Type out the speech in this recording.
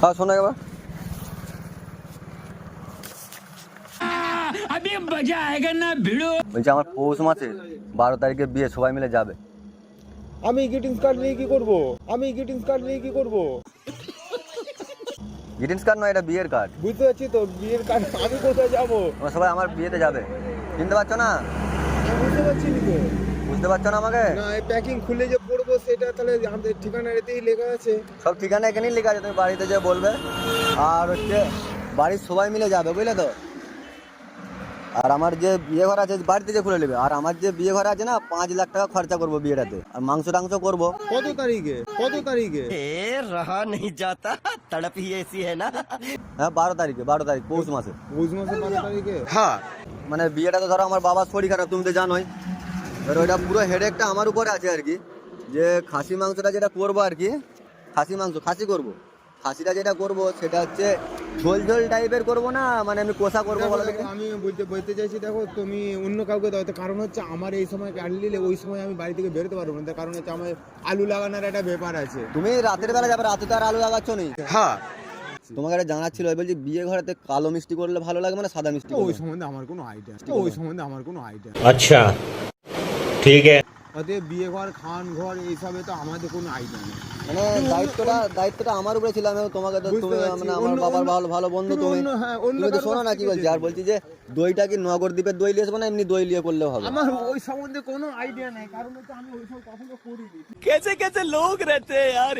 হ্যাঁ শোনা এবার বলছি আমার পৌষ মাসে বারো তারিখে বিয়ে সবাই মিলে যাবে। আমি গ্রিটিংস কার্ড নিয়ে কি করব? আমি গ্রিটিংস কার্ড নিয়ে কি করব? গ্রিটিংস কার্ড নয় এটা বিয়ের কার্ড বুঝতে পারছি তো বিয়ের কার্ড আমি কোথায় যাব? সবাই আমার বিয়েতে যাবে। চিনতে পারছ না? বুঝতে পারছি না বুঝতে পারছ না আমাকে? না এই প্যাকিং খুলে যে পড়ব সেটা তাহলে আমাদের ঠিকানা এতেই লেখা আছে। সব ঠিকানা এখানেই লেখা আছে তুমি বাড়িতে যে বলবে। আর হচ্ছে বাড়ির সবাই মিলে যাবে বুঝলে তো? আর আমার যে বিয়ে ঘর আছে বাড়িতে যে খুলে নেবে। আর আমার যে বিয়ে ঘর আছে না পাঁচ লাখ টাকা খরচা করব বিয়েটাতে। আর মাংস টাংস করব। কত তারিখে? কত তারিখে? রাহা নেই যাতা তড়পি এসি হ্যাঁ না? হ্যাঁ বারো তারিখে বারো তারিখ পৌষ মাসে। পৌষ মাসে বারো তারিখে? হ্যাঁ। মানে বিয়েটা তো ধরো আমার বাবার শরীর খারাপ তুমি তো জানোই। এবার ওইটা পুরো হেডেকটা আমার উপরে আছে আর কি। যে খাসি মাংসটা যেটা করব আর কি খাসি মাংস খাসি করব। খাসিটা যেটা করব সেটা হচ্ছে ঝোল ঝোল টাইপের করব না মানে আমি কষা করব আমি বলতে বলতে চাইছি দেখো তুমি অন্য কাউকে দাও কারণ হচ্ছে আমার এই সময় কাট নিলে ওই সময় আমি বাড়ি থেকে বেরোতে পারব না। কারণ হচ্ছে আমার আলু লাগানোর একটা ব্যাপার আছে। তুমি রাতের বেলা যাবে রাতে তো আর আলু লাগাচ্ছ নেই হ্যাঁ। তোমাকে একটা জানা ছিল বলছি বিয়ে ঘরেতে কালো মিষ্টি করলে ভালো লাগবে মানে সাদা মিষ্টি ওই সম্বন্ধে আমার কোনো আইডিয়া ওই সম্বন্ধে আমার কোনো আইডিয়া আচ্ছা। ঠিক অতএব বিয়ে ঘর খান ঘর এইসবে তো আমাদের কোনো আইডিয়া নেই। মানে দায়িত্বটা তোমাকে তো তুমি মানে আমার বাবার ভালো ভালো বন্ধু তুমি হ্যাঁ, শোনো না বলছি আর বলছি যে দইটা কি নগর দ্বীপের দই লিয়েছো না এমনি দই লিয়ে করলেও হবে? ওই সম্বন্ধে কোনো আইডিয়া নেই কারণ আমি লোক রেতে আর